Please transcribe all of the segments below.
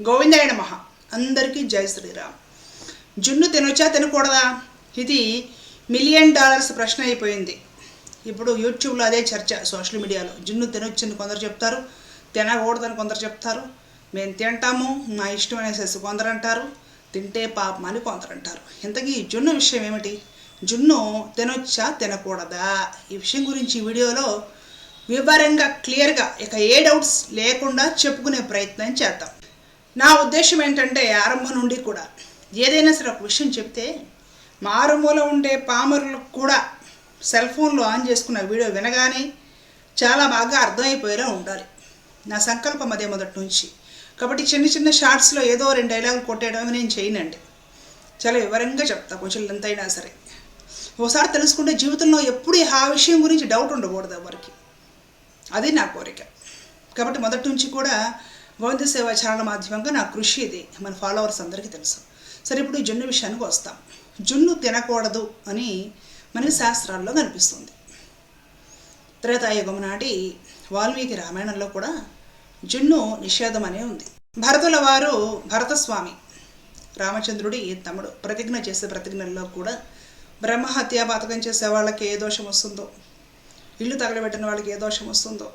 గోవిందాయ మహా అందరికీ జై శ్రీరామ్. జున్ను తినొచ్చా తినకూడదా? ఇది మిలియన్ డాలర్స్ ప్రశ్న అయిపోయింది. ఇప్పుడు యూట్యూబ్లో అదే చర్చ సోషల్ మీడియాలో. జున్ను తినొచ్చని కొందరు చెప్తారు తినకూడదని కొందరు చెప్తారు. మేము తింటాము నా ఇష్టం అనేసి కొందరు అంటారు. తింటే పాపం అని కొందరు అంటారు. ఇంతకీ జున్ను విషయం ఏమిటి? జున్ను తినొచ్చా తినకూడదా? ఈ విషయం గురించి వీడియోలో వివరంగా క్లియర్గా ఇక ఏ డౌట్స్ లేకుండా చెప్పుకునే ప్రయత్నం చేద్దాం. నా ఉద్దేశం ఏంటంటే ఆరంభం నుండి కూడా ఏదైనా సరే ఒక విషయం చెప్తే మారుమూల ఉండే పామరులకు కూడా సెల్ ఫోన్లో ఆన్ చేసుకున్న వీడియో వినగానే చాలా బాగా అర్థమైపోయేలా ఉండాలి. నా సంకల్పం అదే మొదటి నుంచి. కాబట్టి చిన్న చిన్న షార్ట్స్లో ఏదో రెండు డైలాగులు కొట్టేయడం నేను చేయనండి. చాలా వివరంగా చెప్తా కొంచెం ఎంతైనా సరే. ఒకసారి తెలుసుకుంటే జీవితంలో ఎప్పుడు ఆ విషయం గురించి డౌట్ ఉండకూడదు ఎవరికి. అది నా కోరిక. కాబట్టి మొదటి నుంచి కూడా గోవింద సేవ ఛానల్ మాధ్యమంగా నా కృషి ఇది. మన ఫాలోవర్స్ అందరికీ తెలుసు. సరే ఇప్పుడు ఈ జున్ను విషయానికి వస్తాం. జున్ను తినకూడదు అని మనకి శాస్త్రాల్లో కనిపిస్తుంది. త్రేతాయుగం నాటి వాల్మీకి రామాయణంలో కూడా జున్ను నిషేధం అనే ఉంది. భరతుల వారు భరతస్వామి రామచంద్రుడి తమ్ముడు ప్రతిజ్ఞ చేసే ప్రతిజ్ఞల్లో కూడా బ్రహ్మహత్య పాతకం చేసే వాళ్ళకి ఏ దోషం వస్తుందో ఇల్లు తగలబెట్టిన వాళ్ళకి ఏ దోషం వస్తుందో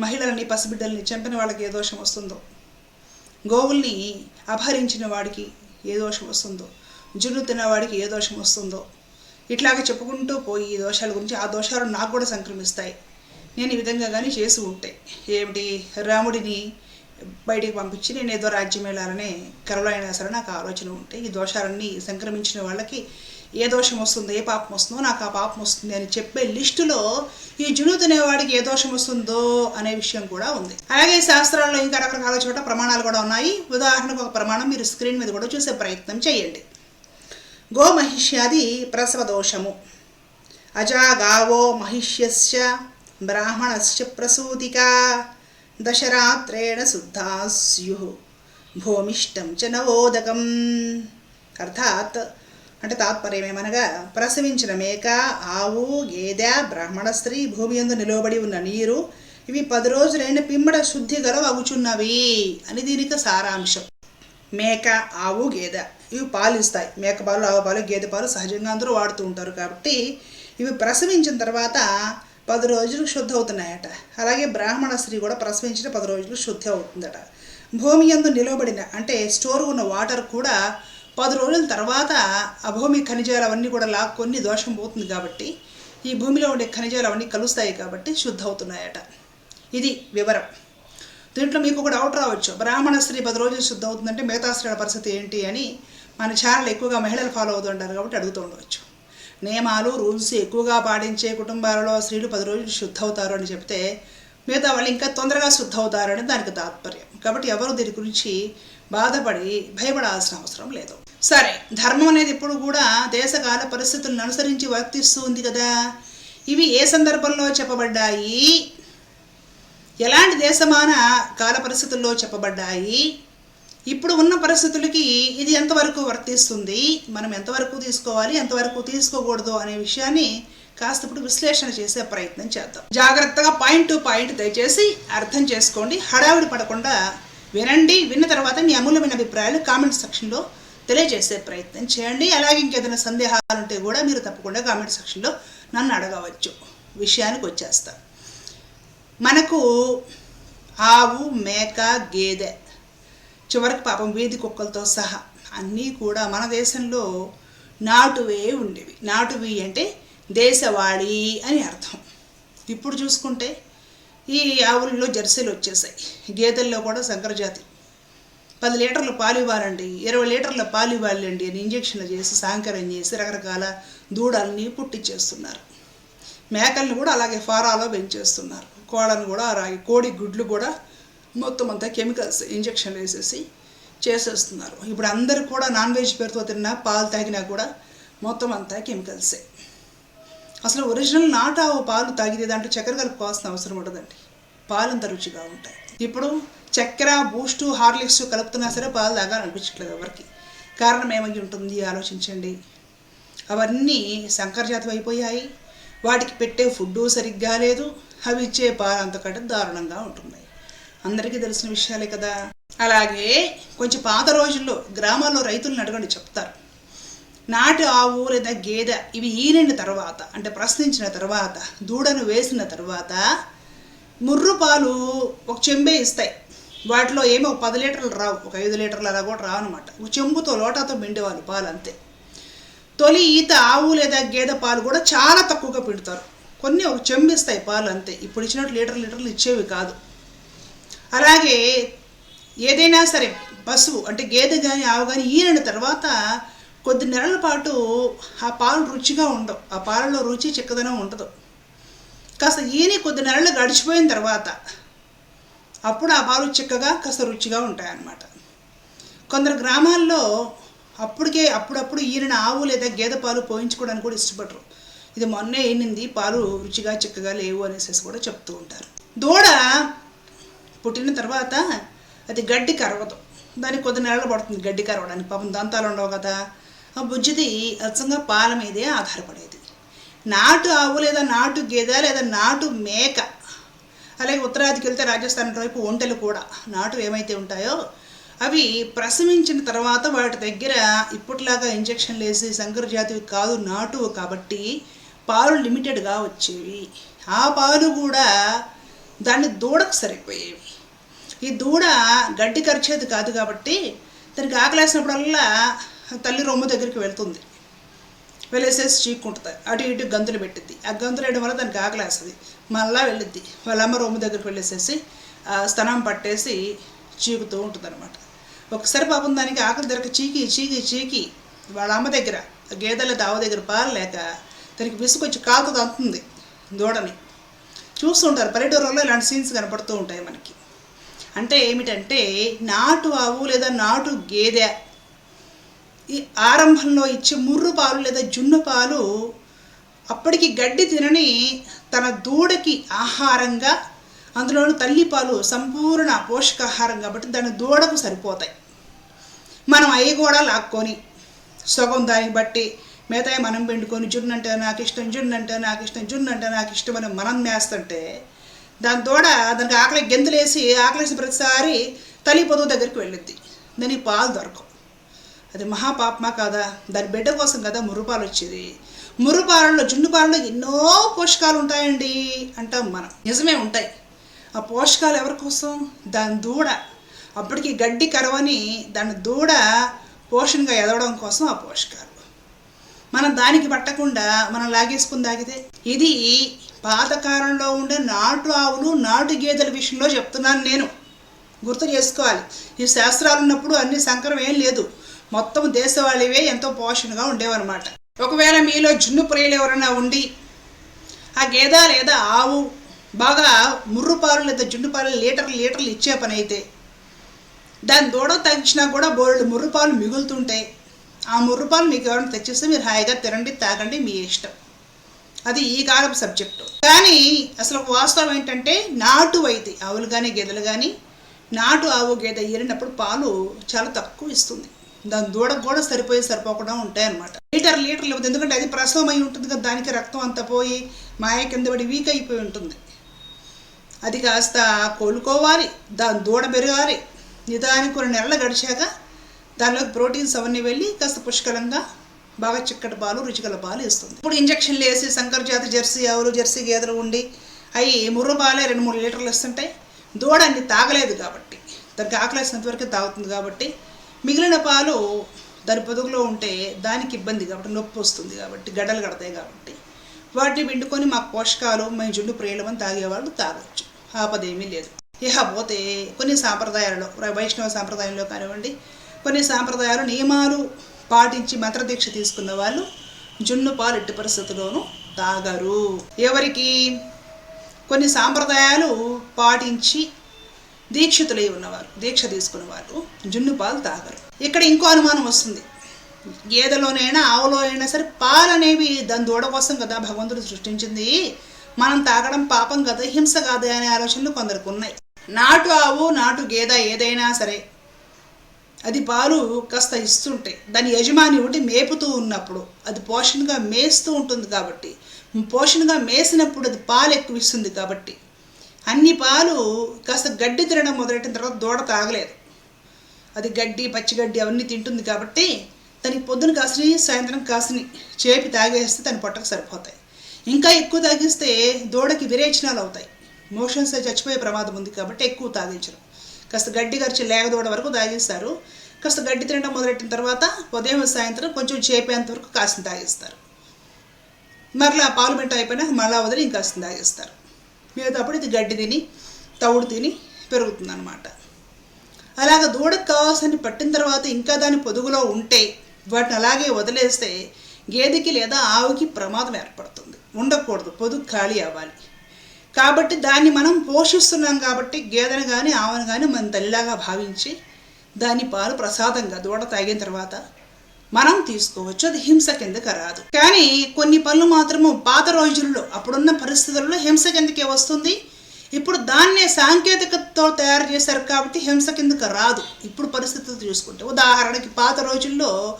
మహిళలని పసిబిడ్డల్ని చంపిన వాళ్ళకి ఏ దోషం వస్తుందో? గోవుల్ని అపహరించిన వాడికి ఏ దోషం వస్తుందో? జున్ను తిన్నవాడికి ఏ దోషం వస్తుందో? ఇట్లాగే చెప్పుకుంటూ పోయి ఈ దోషాల గురించి ఆ దోషాలు నాకు కూడా సంక్రమిస్తాయి. నేను ఈ విధంగా కానీ చేసి ఉంటే ఏమిటి? రాముడిని బయటికి పంపించి నేను ఏదో రాజ్యం వెళ్ళాలనే కలలో అయినా సరే నాకు ఆలోచన ఉంటే ఈ దోషాలన్నీ సంక్రమించిన వాళ్ళకి ఏ దోషం వస్తుందో ఏ పాపం వస్తుందో నాకు ఆ పాపం వస్తుంది అని చెప్పే లిస్టులో ఈ జును తినేవాడికి ఏ దోషం వస్తుందో అనే విషయం కూడా ఉంది. అలాగే శాస్త్రాల్లో ఇంకా రకరకాల చోట ప్రమాణాలు కూడా ఉన్నాయి. ఉదాహరణకు ఒక ప్రమాణం మీరు స్క్రీన్ మీద కూడా చూసే ప్రయత్నం చేయండి. గోమహిష్యాది ప్రసవ దోషము. అజాగావో మహిష్యస్య బ్రాహ్మణస్య ప్రసూతికా. దశరాత్రేణ శుద్ధా స్యు భూమిష్టం చ నవోదకం. అర్థాత్ అంటే తాత్పర్యం ఏమనగా ప్రసవించిన మేక ఆవు గేదె బ్రాహ్మణ స్త్రీ భూమి యందు నిలవబడి ఉన్న నీరు ఇవి పది రోజులైన పిమ్మడ శుద్ధి గల అగుచున్నవి అని దీనికి సారాంశం. మేక ఆవు గేదె ఇవి పాలు ఇస్తాయి మేక పాలు ఆవు పాలు గేదె పాలు సహజంగా అందరూ వాడుతూ ఉంటారు కాబట్టి ఇవి ప్రసవించిన తర్వాత పది రోజులు శుద్ధి అవుతున్నాయట. అలాగే బ్రాహ్మణ స్త్రీ కూడా ప్రసవించిన పది రోజులు శుద్ధి అవుతుందట. భూమి యందు నిలవబడిన అంటే స్టోర్ ఉన్న వాటర్ కూడా పది రోజుల తర్వాత ఆ భూమి ఖనిజాలు అవన్నీ కూడా లాక్కొని దోషం పోతుంది కాబట్టి ఈ భూమిలో ఉండే ఖనిజాలు అవన్నీ కలుస్తాయి కాబట్టి శుద్ధ అవుతున్నాయట. ఇది వివరం. దీంట్లో మీకు ఒక డౌట్ రావచ్చు. బ్రాహ్మణ స్త్రీ పది రోజులు శుద్ధ అవుతుందంటే మిగతా స్త్రీల పరిస్థితి ఏంటి అని మన ఛానల్ ఎక్కువగా మహిళలు ఫాలో అవుతుంటారు కాబట్టి అడుగుతూ ఉండవచ్చు. నియమాలు రూల్స్ ఎక్కువగా పాటించే కుటుంబాలలో స్త్రీలు పది రోజులు శుద్ధ అవుతారు అని చెప్తే మిగతా వాళ్ళు ఇంకా తొందరగా శుద్ధ అవుతారని దానికి తాత్పర్యం. కాబట్టి ఎవరు దీని గురించి బాధపడి భయపడాల్సిన అవసరం లేదు. సరే ధర్మం అనేది ఇప్పుడు కూడా దేశకాల పరిస్థితులను అనుసరించి వర్తిస్తూ ఉంది కదా. ఇవి ఏ సందర్భంలో చెప్పబడ్డాయి? ఎలాంటి దేశమాన కాల పరిస్థితుల్లో చెప్పబడ్డాయి? ఇప్పుడు ఉన్న పరిస్థితులకి ఇది ఎంతవరకు వర్తిస్తుంది? మనం ఎంతవరకు తీసుకోవాలి? ఎంతవరకు తీసుకోకూడదు అనే విషయాన్ని కాస్త ఇప్పుడు విశ్లేషణ చేసే ప్రయత్నం చేద్దాం. జాగ్రత్తగా పాయింట్ టు పాయింట్ దయచేసి అర్థం చేసుకోండి. హడావిడి పడకుండా వినండి. విన్న తర్వాత మీ అమూల్యమైన అభిప్రాయాలు కామెంట్ సెక్షన్లో తెలియజేసే ప్రయత్నం చేయండి. అలాగే ఇంకేదైనా సందేహాలు ఉంటే కూడా మీరు తప్పకుండా కామెంట్ సెక్షన్లో నన్ను అడగవచ్చు. విషయానికి వచ్చేస్తా. మనకు ఆవు మేక గేదె చివరికి పాపం వీధి కుక్కలతో సహా అన్నీ కూడా మన దేశంలో నాటువే ఉండేవి. నాటువి అంటే దేశవాళీ అని అర్థం. ఇప్పుడు చూసుకుంటే ఈ ఆవుల్లో జెర్సీలు వచ్చేసాయి. గేదెల్లో కూడా సంకరజాతి పది లీటర్ల పాలు ఇవ్వాలండి ఇరవై లీటర్ల పాలు ఇవ్వాలండి అని ఇంజక్షన్లు చేసి సాంకర్యం చేసి రకరకాల దూడల్ని పుట్టించేస్తున్నారు మేకల్ని కూడా అలాగే ఫారాలో పెంచేస్తున్నారు. కోళ్ళను కూడా అలాగే కోడి గుడ్లు కూడా మొత్తం అంతా కెమికల్స్ ఇంజక్షన్లు వేసేసి చేసేస్తున్నారు. ఇప్పుడు అందరు కూడా నాన్ వెజ్ పేరుతో తిన్నా పాలు తాగినా కూడా మొత్తం అంతా కెమికల్సే అసలు ఒరిజినల్ నాటావు పాలు తాగితే దాంట్లో చక్కెర కలుపుకోవాల్సిన అవసరం ఉండదండి. పాలు అంత రుచిగా ఉంటాయి. ఇప్పుడు చక్కెర బూస్టు హార్లిక్స్ కలుపుతున్నా సరే పాలు తాగాలనిపించట్లేదు ఎవరికి. కారణం ఏమై ఉంటుంది? ఆలోచించండి. అవన్నీ సంకరజాతం అయిపోయాయి. వాటికి పెట్టే ఫుడ్డు సరిగ్గా లేదు. అవి ఇచ్చే పాలు అంతకంటే దారుణంగా ఉంటున్నాయి. అందరికీ తెలిసిన విషయాలే కదా. అలాగే కొంచెం పాత రోజుల్లో గ్రామాల్లో రైతులను అడగండి చెప్తారు. నాటి ఆవు లేదా గేదె ఇవి ఈనిన తర్వాత అంటే ప్రశ్నించిన తర్వాత దూడను వేసిన తర్వాత ముర్రు పాలు ఒక చెంబే ఇస్తాయి. వాటిలో ఏమో ఒక పది లీటర్లు రావు ఒక ఐదు లీటర్లు అలా కూడా రావు అనమాట ఒక చెంబుతో లోటాతో పిండేవాళ్ళు పాలు అంతే. తొలి ఈత ఆవు లేదా గేదె పాలు కూడా చాలా తక్కువగా పిండుతారు. కొన్ని ఒక చెంబిస్తాయి పాలు అంతే. ఇప్పుడు ఇచ్చినట్టు లీటర్ లీటర్లు ఇచ్చేవి కాదు. అలాగే ఏదైనా సరే పశువు అంటే గేదె కానీ ఆవు కానీ ఈనిన తర్వాత కొద్ది నెలల పాటు ఆ పాలు రుచిగా ఉండవు. ఆ పాలలో రుచి చిక్కదనం ఉండదు. కాస్త ఈని కొద్ది నెలలు గడిచిపోయిన తర్వాత అప్పుడు ఆ పాలు చిక్కగా కాస్త రుచిగా ఉంటాయన్నమాట. కొందరు గ్రామాల్లో అప్పటికే అప్పుడప్పుడు ఈనిన ఆవు లేదా గేదె పాలు పోయించుకోవడానికి కూడా ఇష్టపడరు. ఇది మొన్నే ఈనింది పాలు రుచిగా చిక్కగా లేవు అనేసి కూడా చెప్తూ ఉంటారు. దూడ పుట్టిన తర్వాత అది గడ్డి కరవదు. దానికి కొద్ది నెలలు పడుతుంది గడ్డి కరవడానికి. పాపం దంతాలు ఉండవు కదా. ఆ బుజ్జిది అచ్చంగా పాల మీదే ఆధారపడేది. నాటు ఆవు లేదా నాటు గేదె లేదా నాటు మేక అలాగే ఉత్తరాదికి వెళ్తే రాజస్థాన్ వైపు ఒంటెలు కూడా నాటు ఏమైతే ఉంటాయో అవి ప్రసవించిన తర్వాత వాటి దగ్గర ఇప్పటిలాగా ఇంజక్షన్లు వేసి సంకర జాతివి కాదు నాటు కాబట్టి పాలు లిమిటెడ్గా వచ్చేవి. ఆ పాలు కూడా దాన్ని దూడకు సరిపోయేవి. ఈ దూడ గడ్డి కరిచేది కాదు కాబట్టి దానికి ఆకలేసినప్పుడల్లా తల్లి రొమ్ము దగ్గరికి వెళ్తుంది. వెళ్ళేసేసి చీక్కుంటుంది. అటు ఇటు గంతులు పెట్టిద్ది. ఆ గంతులు వేయడం వల్ల దానికి ఆకలేస్తుంది. మళ్ళా వెళ్ళిద్ది. వాళ్ళ అమ్మ రొమ్ము దగ్గరికి వెళ్ళేసేసి స్తనం పట్టేసి చీకుతూ ఉంటుంది అనమాట ఒకసారి పాపం దానికి ఆకలి దొరక చీకి చీకి చీకి వాళ్ళ అమ్మ దగ్గర గేదెల దావ దగ్గర పాలు లేక దానికి విసుకొచ్చి కాలుతో తంతుంది దూడని. చూస్తుంటారు పల్లెటూరులో ఇలాంటి సీన్స్ కనపడుతూ ఉంటాయి మనకి. అంటే ఏమిటంటే నాటు ఆవు లేదా నాటు గేదె ఈ ఆరంభంలో ఇచ్చే ముర్రు పాలు లేదా జున్ను పాలు అప్పటికి గడ్డి తినని తన దూడకి ఆహారంగా అందులోని తల్లి పాలు సంపూర్ణ పోషకాహారం కాబట్టి దాని దూడకు సరిపోతాయి. మనం అవి కూడా లాక్కొని సగం దాన్ని బట్టి మిగతాయి మనం పిండుకొని జున్ను అంటే నాకు ఇష్టం జున్ను అంటే నాకు ఇష్టం జున్ను అంటే నాకు ఇష్టం అని మనం మేస్తుంటే దాని దూడ దానికి ఆకలి గెంతులేసి ఆకలేసి ప్రతిసారి తల్లి పొదువు దగ్గరికి వెళ్ళిద్ది. దానికి పాలు దొరకవు. అది మహాపాపమా కాదా? దాని బిడ్డ కోసం కదా మురుపాలు వచ్చేది. మురుపాలలో జున్ను పాలలో ఎన్నో పోషకాలు ఉంటాయండి అంటాం మనం. నిజమే ఉంటాయి. ఆ పోషకాలు ఎవరి కోసం? దాని దూడ. అప్పటికి గడ్డి కరవని దాని దూడ పోషణగా ఎదవడం కోసం ఆ పోషకాలు. మనం దానికి పట్టకుండా మనం లాగేసుకుని తాగితే ఇది పాతకాలంలో ఉండే నాటు ఆవులు నాటు గేదెల విషయంలో చెప్తున్నాను నేను. గుర్తు చేసుకోవాలి. ఈ శాస్త్రాలు ఉన్నప్పుడు అన్ని సంకరం ఏం లేదు. మొత్తం దేశవాళివే ఎంతో పోషణగా ఉండేవన్నమాట. ఒకవేళ మీలో జున్ను ప్రియులు ఎవరైనా ఉండి ఆ గేద లేదా ఆవు బాగా ముర్రుపాలు లేదా జున్ను పాలు లీటర్లు లీటర్లు ఇచ్చే పని అయితే దాని దూడ తగ్గించినా కూడా బోర్డు ముర్రుపాలు మిగులుతుంటాయి. ఆ ముర్రుపాలు మీకు ఎవరైనా తెచ్చిస్తే మీరు హాయిగా తినండి తాగండి మీ ఇష్టం. అది ఈ కాలపు సబ్జెక్టు. కానీ అసలు ఒక వాస్తవం ఏంటంటే నాటు అయితే ఆవులు కానీ గేదెలు కానీ నాటు ఆవు గేదె ఏరినప్పుడు పాలు చాలా తక్కువ ఇస్తుంది. దాని దూడకు కూడా సరిపోయి సరిపోకుండా ఉంటాయన్నమాట. లీటర్ లీటర్ లేదు ఎందుకంటే అది ప్రసవం అయి ఉంటుంది కదా దానికి రక్తం అంతా పోయి మాయ కింద పడి వీక్ అయిపోయి ఉంటుంది. అది కాస్త కోలుకోవాలి దాని దూడ పెరగాలి. నిదానికి కొన్ని నెలలు గడిచాక దానిలోకి ప్రోటీన్స్ అవన్నీ వెళ్ళి కాస్త పుష్కలంగా బాగా చిక్కటి పాలు రుచిగల పాలు ఇస్తుంది ఇప్పుడు ఇంజక్షన్లు వేసి శంకర్ జాతి జెర్సీ ఆవులు జెర్సీ గేదెలు ఉండి అవి ముర్ర పాలే రెండు మూడు లీటర్లు ఇస్తుంటాయి దూడ అన్ని తాగలేదు కాబట్టి దానికి ఆకలేసినంత వరకే తాగుతుంది కాబట్టి మిగిలిన పాలు దాని పొదుగులో ఉంటే దానికి ఇబ్బంది కాబట్టి నొప్పి వస్తుంది కాబట్టి గడ్డలు కడతాయి కాబట్టి వాటిని పిండుకొని మాకు పోషకాలు మేము జుండు ప్రియులమని తాగేవాళ్ళు తాగొచ్చు. ఆపదేమీ లేదు. ఇహ పోతే కొన్ని సాంప్రదాయాలలో వైష్ణవ సాంప్రదాయంలో కానివ్వండి కొన్ని సాంప్రదాయాలు నియమాలు పాటించి మంత్రదీక్ష తీసుకున్న వాళ్ళు జున్ను పాలు ఎట్టి పరిస్థితుల్లోనూ తాగరు. ఎవరికి కొన్ని సాంప్రదాయాలు పాటించి దీక్షితులై ఉన్నవారు దీక్ష తీసుకున్న వాళ్ళు జున్ను పాలు తాగరు. ఇక్కడ ఇంకో అనుమానం వస్తుంది. గేదెలోనైనా ఆవులో అయినా సరే పాలు అనేవి దాని దూడ కోసం కదా భగవంతుడు సృష్టించింది. మనం తాగడం పాపం కదా హింస కాదు అనే ఆలోచనలు కొందరికి ఉన్నాయి. నాటు ఆవు నాటు గేదె ఏదైనా సరే అది పాలు కాస్త ఇస్తుంటే దాని యజమాని ఒకటి మేపుతూ ఉన్నప్పుడు అది పోషణగా మేస్తూ ఉంటుంది కాబట్టి పోషణగా మేసినప్పుడు అది పాలు ఎక్కువ ఇస్తుంది కాబట్టి అన్ని పాలు కాస్త గడ్డి తినడం మొదలెట్టిన తర్వాత దూడ తాగలేదు. అది గడ్డి పచ్చిగడ్డి అవన్నీ తింటుంది కాబట్టి దానికి పొద్దున కాసిని సాయంత్రం కాసిని చేపి తాగేస్తే దాని పొట్టకు సరిపోతాయి. ఇంకా ఎక్కువ తాగిస్తే దూడకి విరేచనాలు అవుతాయి. మోషన్స్ చచ్చిపోయే ప్రమాదం ఉంది కాబట్టి ఎక్కువ తాగించరు. కాస్త గడ్డి గరిచి లేక దూడ వరకు తాగిస్తారు. కాస్త గడ్డి తినడం మొదలెట్టిన తర్వాత ఉదయం సాయంత్రం కొంచెం చేపేంత వరకు కాసిన తాగిస్తారు. మరలా పాలు బింట అయిపోయినాక మళ్ళా వదిలి ఇంకాసిన తాగేస్తారు. తాగిస్తారు మిగతాప్పుడు ఇది గడ్డి తిని తవుడు తిని పెరుగుతుంది అనమాట అలాగ దూడకు కావాల్సిన పట్టిన తర్వాత ఇంకా దాని పొదుగులో ఉంటే వాటిని అలాగే వదిలేస్తే గేదెకి లేదా ఆవుకి ప్రమాదం ఏర్పడుతుంది. ఉండకూడదు. పొదుగు ఖాళీ అవ్వాలి. కాబట్టి దాన్ని మనం పోషిస్తున్నాం కాబట్టి గేదెను కానీ ఆమెను కానీ మన తల్లిలాగా భావించి దాని పాలు ప్రసాదంగా దూడ తాగిన తర్వాత మనం తీసుకోవచ్చు. అది హింస కిందకి రాదు. కానీ కొన్ని పనులు మాత్రము పాత రోజుల్లో అప్పుడున్న పరిస్థితుల్లో హింస కిందకే వస్తుంది. ఇప్పుడు దాన్నే సాంకేతికతతో తయారు చేశారు కాబట్టి హింస కిందకి రాదు. ఇప్పుడు పరిస్థితులు చూసుకుంటే ఉదాహరణకి పాత రోజుల్లో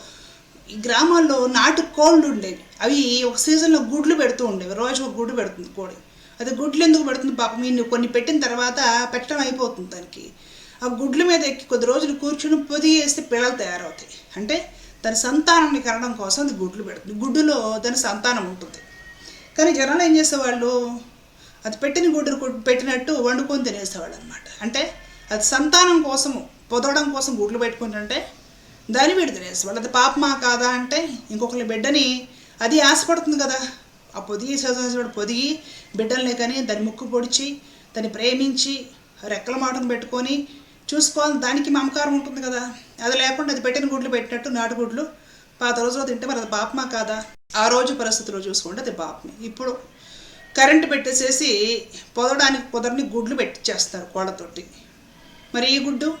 ఈ గ్రామాల్లో నాటు కోళ్ళు ఉండేవి. అవి ఒక సీజన్లో గుడ్లు పెడుతూ ఉండేవి. రోజు ఒక గుడ్డు పెడుతుంది కోడి. అది గుడ్లు ఎందుకు పెడుతుంది పాపం? మీరు కొన్ని పెట్టిన తర్వాత పెట్టడం అయిపోతుంది దానికి. ఆ గుడ్ల మీద ఎక్కి కొద్ది రోజులు కూర్చుని పొది వేస్తే పిల్లలు తయారవుతాయి. అంటే దాని సంతానాన్ని కనడం కోసం అది గుడ్లు పెడుతుంది. గుడ్డులో దాని సంతానం ఉంటుంది. కానీ జనాలు ఏం చేసేవాళ్ళు? అది పెట్టిన గుడ్డు పెట్టినట్టు వండుకొని తినేసేవాళ్ళు అనమాట అంటే అది సంతానం కోసము పొదవడం కోసం గుడ్లు పెట్టుకుంటుంటే దాన్ని వీడు తినేసేవాళ్ళు. అది పాపమా కాదా అంటే ఇంకొకరి బిడ్డని అది ఆశపడుతుంది కదా. ఆ పొదిగి సజాసుడు పొదిగి బిడ్డల్ని కానీ దాని ముక్కు పొడిచి దాన్ని ప్రేమించి రెక్కల మాటను పెట్టుకొని చూసుకోవాలి. దానికి మమకారం ఉంటుంది కదా. అది లేకుండా అది పెట్టిన గుడ్లు పెట్టినట్టు నాటు గుడ్లు పాత రోజులో తింటే మరి అది పాపమా కాదా? ఆ రోజు పరిస్థితిలో చూసుకుంటే అది పాపమే. ఇప్పుడు కరెంటు పెట్టేసేసి పొదడానికి పొదరిని గుడ్లు పెట్టించేస్తారు కోళ్ళతోటి. మరి ఈ గుడ్డు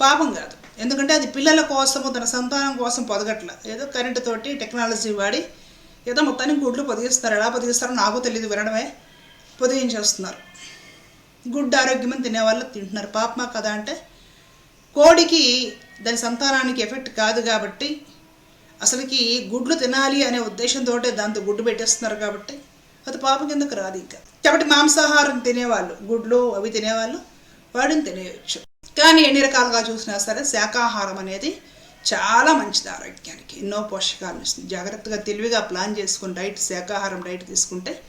పాపం కాదు. ఎందుకంటే అది పిల్లల కోసము తన సంతానం కోసం పొదగట్ల. ఏదో కరెంటు తోటి టెక్నాలజీ వాడి ఏదో మొత్తానికి గుడ్లు పొదిగిస్తారు ఎలా పొదిగిస్తారో నాకు తెలియదు వినడమే పొదిగించేస్తున్నారు. గుడ్డు ఆరోగ్యమని తినే వాళ్ళు తింటున్నారు పాపమా కదా అంటే కోడికి దాని సంతానానికి ఎఫెక్ట్ కాదు కాబట్టి అసలుకి గుడ్లు తినాలి అనే ఉద్దేశంతో దాంతో గుడ్డు పెట్టేస్తున్నారు కాబట్టి అది పాపం కిందకు రాదు ఇంకా? కాబట్టి మాంసాహారం తినేవాళ్ళు గుడ్లు అవి తినేవాళ్ళు వాడిని తినేయచ్చు. కానీ ఎన్ని రకాలుగా చూసినా సరే శాకాహారం అనేది చాలా మంచిది ఆరోగ్యానికి. ఎన్నో పోషకాలను ఇస్తుంది. జాగ్రత్తగా తెలివిగా ప్లాన్ చేసుకుని డైట్ శాకాహారం డైట్ తీసుకుంటే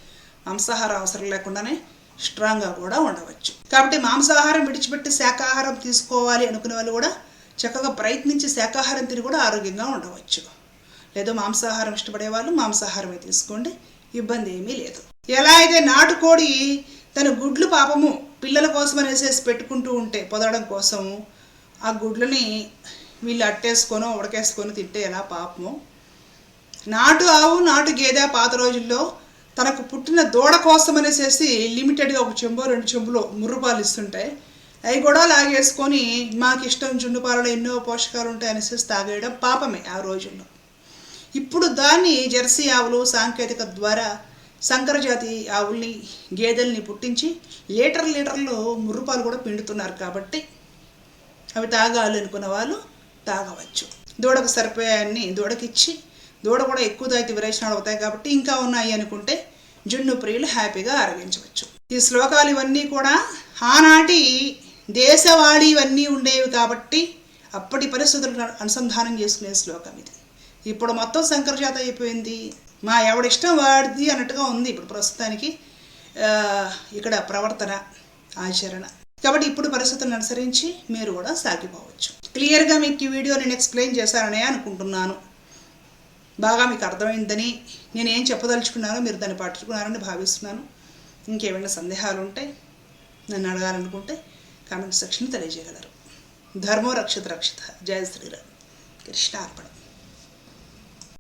మాంసాహారం అవసరం లేకుండానే స్ట్రాంగ్గా కూడా ఉండవచ్చు. కాబట్టి మాంసాహారం విడిచిపెట్టి శాకాహారం తీసుకోవాలి అనుకునే వాళ్ళు కూడా చక్కగా ప్రయత్నించి శాకాహారం తిని కూడా ఆరోగ్యంగా ఉండవచ్చు. లేదో మాంసాహారం ఇష్టపడే వాళ్ళు మాంసాహారమే తీసుకోండి. ఇబ్బంది ఏమీ లేదు. ఎలా అయితే నాటుకోడి తన గుడ్లు పాపము పిల్లల కోసం అనేసేసి పెట్టుకుంటూ ఉంటే పొదడం కోసం ఆ గుడ్లని వీళ్ళు అట్టేసుకొని ఉడకేసుకొని తింటే ఎలా పాపము. నాటు ఆవు నాటు గేదె పాత రోజుల్లో తనకు పుట్టిన దూడ కోసం అనేసి లిమిటెడ్గా ఒక చెంబో రెండు చెంబులో ముర్రుపాలు ఇస్తుంటాయి. అవి కూడా లాగేసుకొని మాకు ఇష్టం జున్ను పాలలో ఎన్నో పోషకాలు ఉంటాయి అనేసి తాగేయడం పాపమే ఆ రోజుల్లో. ఇప్పుడు దాన్ని జెర్సీ ఆవులు సాంకేతిక ద్వారా సంకరజాతి ఆవుల్ని గేదెల్ని పుట్టించి లీటర్ లీటర్లు ముర్రుపాలు కూడా పిండుతున్నారు కాబట్టి అవి తాగాలి అనుకున్న వాళ్ళు తాగవచ్చు. దూడకు సరిపోయాన్ని దూడకిచ్చి దూడ కూడా ఎక్కువ తాగితే విరేచనాలు అవుతాయి కాబట్టి ఇంకా ఉన్నాయి అనుకుంటే జున్ను ప్రియులు హ్యాపీగా ఆరగించవచ్చు. ఈ శ్లోకాలు ఇవన్నీ కూడా ఆనాటి దేశవాళీ ఇవన్నీ ఉండేవి కాబట్టి అప్పటి పరిస్థితులను అనుసంధానం చేసుకునే శ్లోకం ఇది. ఇప్పుడు మొత్తం శంకరజాత అయిపోయింది. మా ఎవడిష్టం వాడిది అన్నట్టుగా ఉంది ఇప్పుడు ప్రస్తుతానికి ఇక్కడ ప్రవర్తన ఆచరణ. కాబట్టి ఇప్పుడు పరిస్థితులను అనుసరించి మీరు కూడా సాగిపోవచ్చు. క్లియర్గా మీకు ఈ వీడియో నేను ఎక్స్ప్లెయిన్ చేశాననే అనుకుంటున్నాను. బాగా మీకు అర్థమైందని నేను ఏం చెప్పదలుచుకున్నానో మీరు దాన్ని పట్టుకున్నారని భావిస్తున్నాను. ఇంకేమైనా సందేహాలు ఉంటే నన్ను అడగాలనుకుంటే కామెంట్ సెక్షన్ తెలియజేయగలరు. ధర్మో రక్షిత రక్షిత. జయ శ్రీరామ్. కృష్ణార్పణం.